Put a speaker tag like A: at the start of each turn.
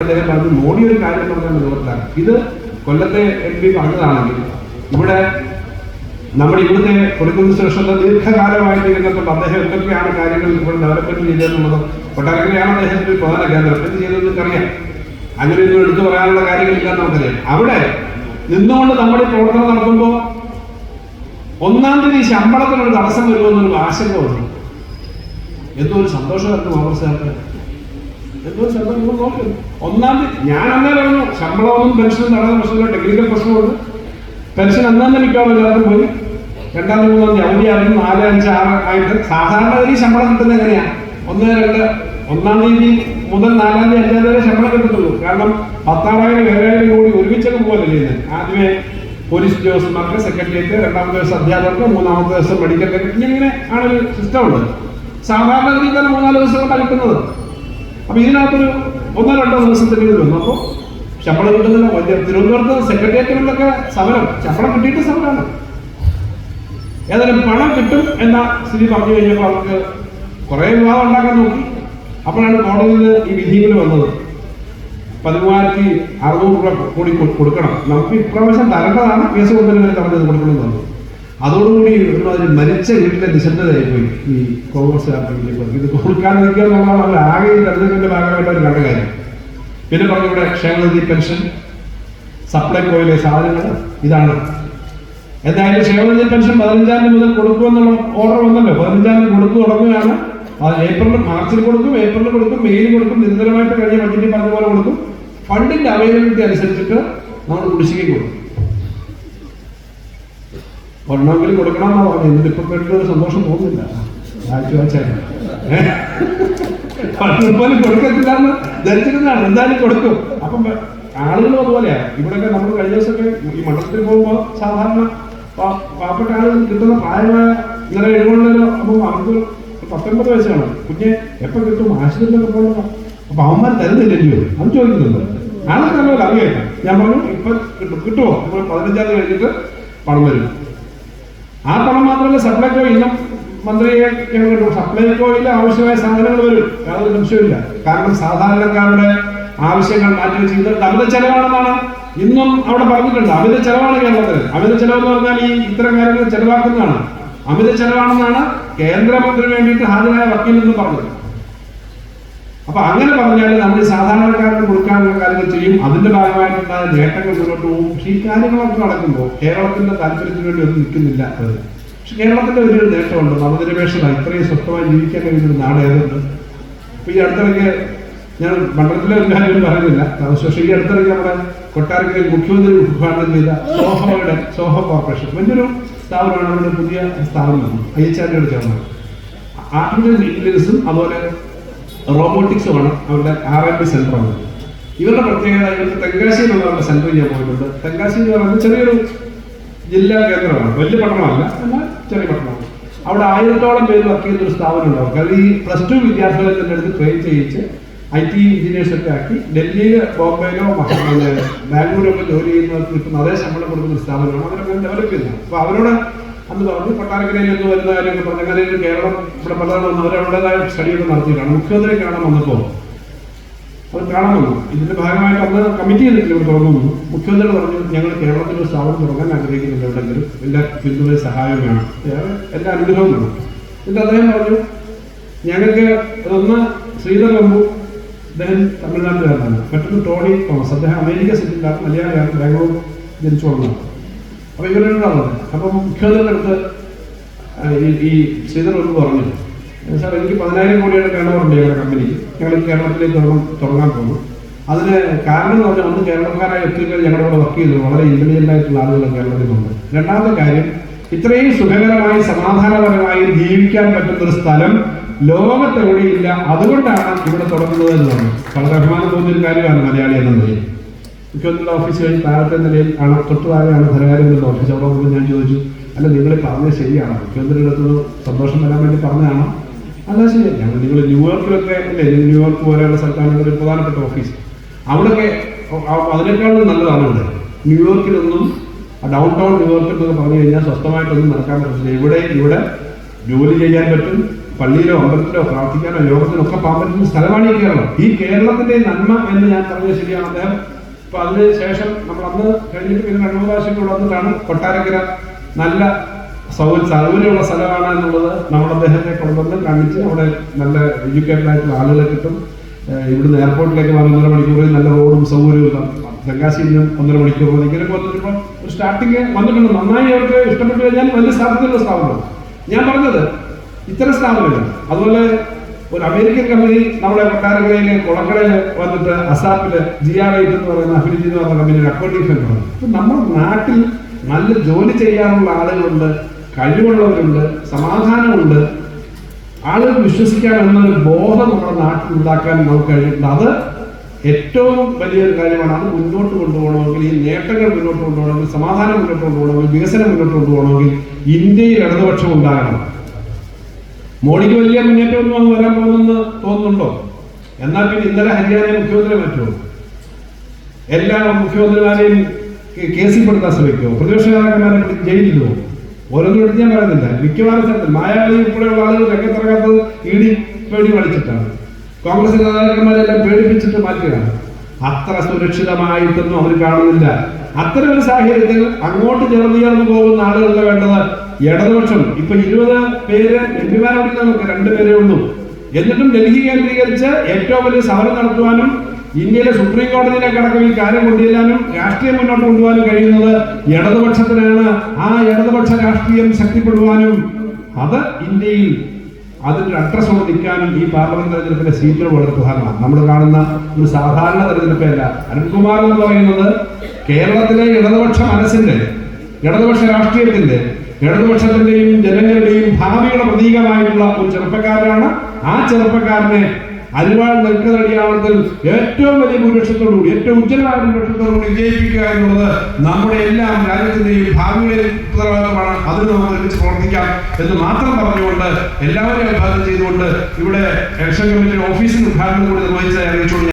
A: അദ്ദേഹം മോഡി ഒരു കാര്യം പറഞ്ഞാൽ നിവർത്താൻ ഇത് കൊല്ലത്തെ എം പി പറഞ്ഞതാണെങ്കിൽ ഇവിടെ നമ്മുടെ ഇവിടുത്തെ കൊടുക്കുന്ന ശേഷം ദീർഘകാലമായിട്ട് ഇരുന്നിട്ടുണ്ട്. അദ്ദേഹം എന്തൊക്കെയാണ് കാര്യങ്ങൾ ഇപ്പോൾ ഡെവലപ്മെന്റ് ചെയ്തതെന്നുള്ളത് കൊട്ടാരക്കരയാണ് അദ്ദേഹത്തിന്റെ പ്രധാന കേന്ദ്രം. എന്ത് ചെയ്തതെന്ന് അറിയാം അങ്ങനെ ഒന്നും എടുത്തു പറയാനുള്ള കാര്യങ്ങളില്ല നമുക്കറിയാം. അവിടെ നിന്നുകൊണ്ട് നമ്മൾ ഈ പ്രവർത്തനം നടത്തുമ്പോൾ ഒന്നാം തീയതി ശമ്പളത്തിനൊരു തടസ്സം വരുമെന്നൊരു ആശങ്ക വന്നു എന്തോ ഒരു സന്തോഷമായിരുന്നു കോൺഗ്രസ് ഒന്നാം തീയതി ഞാൻ അന്നേ പറഞ്ഞു ശമ്പളമൊന്നും പെൻഷനും നടന്ന പ്രശ്നമില്ല ടെക്നിക്കൽ പ്രശ്നമുണ്ട്. പെൻഷൻ അന്നാന്ന് മിക്കവാറും എല്ലാവർക്കും പോയി. രണ്ടാം മൂന്നാം തീയതി അവധിയായിരുന്നു നാല് അഞ്ച് ആറ് ആയിട്ട് സാധാരണ ഗതി ശമ്പളം കിട്ടുന്നത് എങ്ങനെയാണ് ഒന്ന് രണ്ട് ഒന്നാം തീയതി മുതൽ നാലാം തീയതി അഞ്ചാം തീയതി ശമ്പളം കിട്ടത്തുള്ളൂ. കാരണം പത്താറായിരം ഏഴായിരം കൂടി ഒരുമിച്ചൊക്കെ പോകല്ലേ ചെയ്യുന്നത്. ആദ്യമേ പോലീസ് ഉദ്യോഗസ്ഥന്മാർക്ക് സെക്രട്ടേറിയറ്റ് രണ്ടാമത്തെ ദിവസം അധ്യാപകർക്ക് മൂന്നാമത്തെ ദിവസം മെഡിക്കൽ ഇങ്ങനെ ആണൊരു സിസ്റ്റം ഉള്ളത് സാധാരണ രീതിയിൽ തന്നെ മൂന്നാൽ ദിവസം കൊണ്ടാണ് കിട്ടുന്നത്. അപ്പൊ ഇതിനകത്തൊരു ഒന്നോ രണ്ടോ വന്നു. അപ്പോൾ ശമ്പളം കിട്ടുന്നില്ല വലിയ തിരുവനന്തപുരത്ത് സെക്രട്ടേറിയറ്റുകളിലൊക്കെ സമരം. ശമ്പളം കിട്ടിയിട്ട് സമരമാണ്. ഏതായാലും പണം കിട്ടും എന്ന സ്ഥിതി പറഞ്ഞു കഴിഞ്ഞപ്പോൾ അവർക്ക് കുറേ വിവാദം ഉണ്ടാക്കാൻ നോക്കി. അപ്പോഴാണ് കോടതിയിൽ ഈ വിധികൾ വന്നത്. പതിമൂവായിരത്തി അറുന്നൂറ് രൂപ കൂടി കൊടുക്കണം. നമുക്ക് ഇപ്രാവശ്യം തരേണ്ടതാണ്. കേസ് കൊണ്ടുവരുന്നവരെ പറഞ്ഞത് കൊടുക്കണം തന്നു അതോടുകൂടി ഒരുമാതിരി മരിച്ച വീട്ടിലെ നിശബ്ദതയായി പോയി ഈ കോൺഗ്രസ്സുകാർക്ക് ഇത് കൊടുക്കാതിരിക്കുക എന്നുള്ളതാണ് അവർ ആകെ ഈ തെരഞ്ഞെടുപ്പിന്റെ ഭാഗമായിട്ട് അവർ കണ്ട കാര്യം. പിന്നെ പറഞ്ഞു ഇവിടെ ക്ഷേമനിധി പെൻഷൻ സപ്ലൈകോയിലെ സാധനങ്ങൾ ഇതാണ്. എന്തായാലും ക്ഷേമനിധി പെൻഷൻ പതിനഞ്ചാം മുതൽ കൊടുക്കുമെന്നുള്ള ഓർഡർ വന്നല്ലോ. പതിനഞ്ചാം കൊടുത്തു തുടങ്ങുകയാണ്. ഏപ്രിൽ മാർച്ചിൽ കൊടുക്കും ഏപ്രിലും കൊടുക്കും മെയിൽ കൊടുക്കും നിരന്തരമായിട്ട് കഴിഞ്ഞ ബഡ്ജറ്റിൽ പറഞ്ഞ പോലെ കൊടുക്കും. ഫണ്ടിന്റെ അവൈലബിലിറ്റി അനുസരിച്ചിട്ട് നമ്മൾ കുടിശ്ശിക കൊടുക്കും. ഒരെണ്ണമെങ്കിലും കൊടുക്കണമെന്നാ പറഞ്ഞു എന്നിട്ട് ഇപ്പൊ കേട്ടിട്ട് ഒരു സന്തോഷം തോന്നുന്നില്ല. ആഴ്ച വെച്ചായിരുന്നു പോലും കൊടുക്കത്തില്ല എന്ന് ധരിച്ചിരുന്നാണ് എന്തായാലും കൊടുക്കും. അപ്പം ആളുകൾ അതുപോലെയാ. ഇവിടെയൊക്കെ നമ്മൾ കഴിഞ്ഞ ദിവസമൊക്കെ ഈ മണ്ഡലത്തിൽ പോകുമ്പോൾ സാധാരണ പാവപ്പെട്ട ആളുകൾ കിട്ടുന്ന പ്രായമായ ഇന്നലെ എഴുപതിലോ അപ്പം അവർക്ക് പത്തൊൻപത് വയസ്സാണ്. കുഞ്ഞെ എപ്പോൾ കിട്ടും? ആശുപത്രിയിലൊക്കെ പോകണം. അപ്പൊ അവന്മാർ തരുന്നില്ലല്ലോ. അത് ചോദിക്കുന്നുണ്ട്. ആളുകൾ നമ്മൾ അറിയാം. ഞാൻ പറഞ്ഞു ഇപ്പൊ കിട്ടും. കിട്ടുമോ നമ്മൾ പതിനഞ്ചാം കഴിഞ്ഞിട്ട് പണം വരും. ആ പണം മാത്രമല്ല സപ്ലൈകോ ഇന്നും മന്ത്രിയെ കണ്ടു സപ്ലൈകോയിൽ ആവശ്യമായ സാധനങ്ങൾ വരും. യാതൊരു സംശയമില്ല കാരണം സാധാരണക്കാരുടെ ആവശ്യങ്ങൾ മാറ്റി ചെയ്ത് അമിത ചെലവാണെന്നാണ് ഇന്നും അവിടെ പറഞ്ഞിട്ടുണ്ട്. അമിത ചെലവാണ് കേരളത്തിൽ അമിത ചെലവ് എന്ന് പറഞ്ഞാൽ ഈ ഇത്തരം കാര്യങ്ങൾ ചെലവാക്കുന്നതാണ്. അമിത ചെലവാണെന്നാണ് കേന്ദ്രമന്ത്രി വേണ്ടിയിട്ട് ഹാജരായ വക്കീൽ എന്ന് പറഞ്ഞത്. അപ്പൊ അങ്ങനെ പറഞ്ഞാൽ നമ്മൾ സാധാരണക്കാർക്ക് കൊടുക്കാനുള്ള കാര്യങ്ങൾ ചെയ്യും. അതിന്റെ ഭാഗമായിട്ടുണ്ടായ നേട്ടങ്ങൾ മുന്നോട്ട് പോകും. പക്ഷേ ഈ കാര്യങ്ങളൊക്കെ നടക്കുമ്പോൾ കേരളത്തിന്റെ താല്പര്യത്തിന് വേണ്ടി ഒന്നും നിൽക്കുന്നില്ല അത്. പക്ഷെ കേരളത്തിന്റെ ഒരു നേട്ടമുണ്ട്. നവനിരപേക്ഷത ഇത്രയും സ്വസ്ഥമായി ജീവിക്കാൻ കഴിയുന്ന ഒരു നാട് ഏതുണ്ട്? അപ്പൊ ഈ അടുത്തിടയ്ക്ക് ഞാൻ മണ്ഡലത്തിലെ ഒരു കാര്യം പറയുന്നില്ല പക്ഷേ ഈ അടുത്തിടയ്ക്ക് നമ്മുടെ കൊട്ടാരക്കരയിൽ മുഖ്യമന്ത്രി ഉദ്ഘാടനം ചെയ്ത സോഹോയുടെ സോഹോ കോർപ്പറേഷൻ. വലിയൊരു സ്ഥാപനമാണ് പുതിയ സ്ഥാപനം. ഐ എച്ച് ആറിനോട് ചേർന്നത് ആർട്ടിഫിഷ്യൽ ഇന്റലിജൻസും അതുപോലെ റോബോട്ടിക്സുമാണ് അവരുടെ ആർ ആൻഡ് സെന്റർ ആണ്. ഇവരുടെ പ്രത്യേകത ഇവർക്ക് തെങ്കാശി എന്നുള്ള അവരുടെ സെന്റർ ഞാൻ പോയിട്ടുണ്ട്. തെങ്കാശി എന്ന് പറയുന്നത് ചെറിയൊരു ജില്ലാ കേന്ദ്രമാണ്. വലിയ പട്ടണമല്ല എന്നാൽ ചെറിയ പട്ടണമാണ്. അവിടെ ആയിരത്തോളം പേര് വർക്ക് ചെയ്യുന്ന ഒരു സ്ഥാപനം ഉണ്ടാവും അത് ഈ പ്ലസ് ടു വിദ്യാർത്ഥികളെ തന്നെ എടുത്ത് ട്രെയിൻ ചെയ്യിച്ച് ഐ ടി എഞ്ചിനീയേഴ്സ് ഒക്കെ ആക്കി ഡൽഹിയിൽ ബോംബെയിലോ ബാംഗ്ലൂരൊക്കെ ജോലി ചെയ്യുന്നവർക്ക് കിട്ടുന്ന അതേ ശമ്പളം കൊടുക്കുന്ന ഒരു സ്ഥാപനമാണ്. അവരൊക്കെ ഡെവലപ്പ് ചെയ്യുന്നത് അപ്പോൾ അവരോട് അന്ന് പറഞ്ഞു കൊട്ടാരക്കരയിൽ നിന്ന് വരുന്ന കാര്യമൊക്കെ പറഞ്ഞു അങ്ങനെ കേരളം ഇവിടെ പലതാണ് വന്നു അവർ അവരുടേതായ സ്റ്റഡിയൊക്കെ നടത്തിയിട്ടാണ്. മുഖ്യമന്ത്രി കാണാൻ വന്നപ്പോൾ അത് കാണാൻ വന്നു. ഇതിന്റെ ഭാഗമായിട്ട് അന്ന് കമ്മിറ്റി ചെയ്തിട്ടില്ല ഇവിടെ തുറന്നു മുഖ്യമന്ത്രി പറഞ്ഞു ഞങ്ങൾ കേരളത്തിൽ ഒരു സ്ഥാപനം തുടങ്ങാൻ ആഗ്രഹിക്കുന്നുണ്ട് എവിടെയെങ്കിലും. എല്ലാ പിന്തുണ സഹായം വേണം. എല്ലാ അനുഗ്രഹവും വേണം. എന്നിട്ട് അദ്ദേഹം പറഞ്ഞു ഞങ്ങൾക്ക് ഒന്ന് ശ്രീധർ കമ്പു അദ്ദേഹം തമിഴ്നാട്ടുകാരനാണ്. മറ്റൊന്ന് ടോണി തോമസ് അദ്ദേഹം അമേരിക്ക സിറ്റിയിലാണ് മലയാളിയാണ് ബാംഗ്ലൂർ ജനിച്ചു വന്നതാണ്. അപ്പൊ ഇവരോടാണ് അപ്പൊ മുഖ്യമന്ത്രിയുടെ അടുത്ത് ഈ ശ്രീധർ ഒന്ന് പറഞ്ഞു. സാർ എനിക്ക് പതിനായിരം കോടിയുടെ ടേണോവറുണ്ട് ഞങ്ങളുടെ കമ്പനി ഞങ്ങൾ കേരളത്തിലേക്ക് തുടങ്ങാൻ തുടങ്ങാൻ പോകുന്നു. അതിന് കാരണം എന്ന് പറഞ്ഞാൽ ഒന്ന് കേരളക്കാരായ ഒത്തിരി പേര് ഞങ്ങളുടെ വർക്ക് ചെയ്തു വളരെ ഇന്റലിജന്റ് ആയിട്ടുള്ള ആളുകൾ കേരളത്തിലുണ്ട് രണ്ടാമത്തെ കാര്യം ഇത്രയും സുഖകരമായി സമാധാനപരമായി ജീവിക്കാൻ പറ്റുന്ന ഒരു സ്ഥലം ലോകത്തെവിടെയില്ല അതുകൊണ്ടാണ് ഇവിടെ തുടങ്ങുന്നത് എന്ന് പറഞ്ഞു. വളരെ അഭിമാനം തോന്നിയ ഒരു കാര്യമാണ് മലയാളി എന്ന നിലയിൽ. മുഖ്യമന്ത്രിയുടെ ഓഫീസ് കഴിഞ്ഞ് താഴത്തെ നിലയിൽ ആണ് തൊട്ട് താഴെയാണ് ധനകാര്യമന്ത്രിയുടെ ഓഫീസ് അവിടെ വന്നപ്പോൾ ഞാൻ ചോദിച്ചു അല്ല നിങ്ങൾ പറഞ്ഞത് ശരിയാണ്? മുഖ്യമന്ത്രിയുടെ അടുത്ത് സന്തോഷം വരാൻ വേണ്ടി പറഞ്ഞതാണോ. അല്ല ശരി ഞങ്ങൾ നിങ്ങൾ ന്യൂയോർക്കിലൊക്കെ അല്ലേ ന്യൂയോർക്ക് പോലെയുള്ള സ്ഥലത്താണ് ഒരു പ്രധാനപ്പെട്ട ഓഫീസ് അവിടെയൊക്കെ അതിനേക്കാളും നല്ലതാണ് ഇവിടെ. ന്യൂയോർക്കിലൊന്നും ഡൗൺ ടൗൺ ന്യൂയോർക്കിൽ എന്നൊക്കെ പറഞ്ഞു കഴിഞ്ഞാൽ സ്വസ്ഥമായിട്ടൊന്നും നടക്കാൻ പറ്റില്ല ഇവിടെ ഇവിടെ ജോലി ചെയ്യാൻ പറ്റും പള്ളിയിലോ അമ്പലത്തിലോ പ്രാർത്ഥിക്കാനോ യോഗത്തിനോ ഒക്കെ പോകാൻ പറ്റുന്ന സ്ഥലമാണ് ഈ കേരളം. ഈ കേരളത്തിന്റെ നന്മ എന്ന് ഞാൻ പറഞ്ഞത് ശരിയാണ്. അദ്ദേഹം അപ്പൊ അതിന് ശേഷം നമ്മൾ അന്ന് കഴിഞ്ഞിട്ട് പിന്നെ രണ്ടു മൂന്ന് പ്രാവശ്യം കൂടെ വന്നിട്ടാണ് കൊട്ടാരക്കര നല്ല സൗകര്യ സൗകര്യമുള്ള സ്ഥലമാണ് എന്നുള്ളത് നമ്മൾ അദ്ദേഹത്തെ കൊണ്ടുവന്ന് കാണിച്ച് അവിടെ നല്ല എഡ്യൂക്കേറ്റഡ് ആയിട്ടുള്ള ആളുകളെ കിട്ടും. ഇവിടുന്ന് എയർപോർട്ടിലേക്ക് പോകാൻ ഒന്നര മണിക്കൂർ നല്ല റോഡും സൗകര്യവും തെങ്കാശിയിൽ നിന്നും ഒന്നര മണിക്കൂർ ഇങ്ങനെ വന്നിട്ടിപ്പം ഒരു സ്റ്റാർട്ടിങ് വന്നിട്ടുണ്ട്. നന്നായി അവർക്ക് ഇഷ്ടപ്പെട്ടു കഴിഞ്ഞാൽ വലിയ സ്ഥാപനത്തിലുള്ള സ്ഥാപനം ഞാൻ പറഞ്ഞത് ഇത്തരം സ്ഥാപനങ്ങൾ. അതുപോലെ ഒരു അമേരിക്കൻ കമ്പനി നമ്മുടെ കൊട്ടാരക്കരയിലെ കുളക്കടയിൽ വന്നിട്ട് അസാപ്പിൽ ജി ആർ ഐ എന്ന് പറയുന്ന അഫിലിറ്റി എന്ന് പറയുന്ന കമ്പനി അക്കൗണ്ടിംഗ് പറഞ്ഞു നമ്മുടെ നാട്ടിൽ നല്ല ജോലി ചെയ്യാനുള്ള ആളുകളുണ്ട് കഴിവുള്ളവരുണ്ട് സമാധാനമുണ്ട്. ആളുകൾ വിശ്വസിക്കാൻ എന്നൊരു ബോധം നമ്മുടെ നാട്ടിൽ ഉണ്ടാക്കാൻ നമുക്ക് കഴിയുന്നുണ്ട്. അത് ഏറ്റവും വലിയൊരു കാര്യമാണ്. അത് മുന്നോട്ട് കൊണ്ടുപോകണമെങ്കിൽ ഈ നേട്ടങ്ങൾ മുന്നോട്ട് കൊണ്ടുപോകണമെങ്കിൽ സമാധാനം മുന്നോട്ട് കൊണ്ടുപോകണമെങ്കിൽ വികസനം മുന്നോട്ട് കൊണ്ടുപോകണമെങ്കിൽ ഇന്ത്യയിൽ ഇടതുപക്ഷം ഉണ്ടാകണം. മോഡിക്ക് വലിയ മുന്നേറ്റമൊന്നും അങ്ങ് വരാൻ പോകുന്നെന്ന് തോന്നുന്നുണ്ടോ? എന്നാൽ പിന്നെ ഇന്നലെ ഹരിയാന മുഖ്യമന്ത്രി പറ്റുമോ എല്ലാ മുഖ്യമന്ത്രിമാരെയും കേസിൽ കേസിൽപ്പെടുത്താൻ ശ്രമിക്കുമോ പ്രതിപക്ഷ നേതാക്കന്മാരെ പോകും ഓരോന്നും എടുത്ത് ഞാൻ പറയുന്നില്ല. മിക്കവാറും സ്ഥലത്ത് മായാവതി ഉൾപ്പെടെയുള്ള ആളുകൾ രംഗത്തിറങ്ങാത്തത് ഇ ഡി പേടി കളിച്ചിട്ടാണ് കോൺഗ്രസ് നേതാക്കന്മാരെല്ലാം പേടിപ്പിച്ചിട്ട് മാറ്റുകയാണ്. അത്ര സുരക്ഷിതമായിട്ടൊന്നും അവർ കാണുന്നില്ല. അത്തരം ഒരു സാഹചര്യത്തിൽ അങ്ങോട്ട് ചേർന്ന് ചേർന്ന് പോകുന്ന ആളുകളല്ല വേണ്ടത്? ഇടതുപക്ഷം. ഇപ്പൊ ഇരുപത് പേര് എം പിമാരോട് നമുക്ക് രണ്ടുപേരേ ഉള്ളൂ. എന്നിട്ടും ഡൽഹി കേന്ദ്രീകരിച്ച് ഏറ്റവും വലിയ സമരം നടത്തുവാനും ഇന്ത്യയിലെ സുപ്രീം കോടതിയിലേക്ക് അടക്കം ഈ കാര്യം കൊണ്ടുചെല്ലാനും രാഷ്ട്രീയം മുന്നോട്ട് കൊണ്ടുപോകാനും കഴിയുന്നത് ഇടതുപക്ഷത്തിനാണ്. ആ ഇടതുപക്ഷ രാഷ്ട്രീയം ശക്തിപ്പെടുവാനും അത് ഇന്ത്യയിൽ അതിന്റെ അഡ്രസ്സോട് നിൽക്കാനും ഈ പാർലമെന്റ് തെരഞ്ഞെടുപ്പിന്റെ സീറ്റുകൾ വളരെ പ്രധാനമാണ്. നമ്മൾ കാണുന്ന ഒരു സാധാരണ തെരഞ്ഞെടുപ്പല്ല. അരുൺകുമാർ എന്ന് പറയുന്നത് കേരളത്തിലെ ഇടതുപക്ഷ മനസ്സിന്റെ ഇടതുപക്ഷ രാഷ്ട്രീയത്തിന്റെ ഇടതുപക്ഷത്തിന്റെയും ജനങ്ങളുടെയും ഭാവിയുടെ പ്രതീകമായിട്ടുള്ള ഒരു ചെറുപ്പക്കാരനാണ് ആ ചെറുപ്പക്കാരനെ അരിവാൾ നെൽക്കതടിയാളത്തിൽ ഏറ്റവും വലിയ ഭൂരിപക്ഷത്തോടുകൂടി ഏറ്റവും ഉജ്ജ്വലമായ ഭൂരിപക്ഷത്തോടുകൂടി വിജയിപ്പിക്കുക എന്നുള്ളത് നമ്മുടെ എല്ലാം രാജ്യത്തിന്റെയും ഭാവിയുടെയും ഉത്തരവാദിത്തമാണ്. അതിന് നമുക്ക് ഒരുമിച്ച് പ്രവർത്തിക്കാം എന്ന് മാത്രം പറഞ്ഞുകൊണ്ട് എല്ലാവരെയും അഭിവാദ്യം ചെയ്തുകൊണ്ട് ഇവിടെ ഇലക്ഷൻ കമ്മിറ്റി ഓഫീസിന് ഉദ്ഘാടനം കൂടി നിർവഹിച്ചതായി അറിയിച്ചുകൊണ്ട്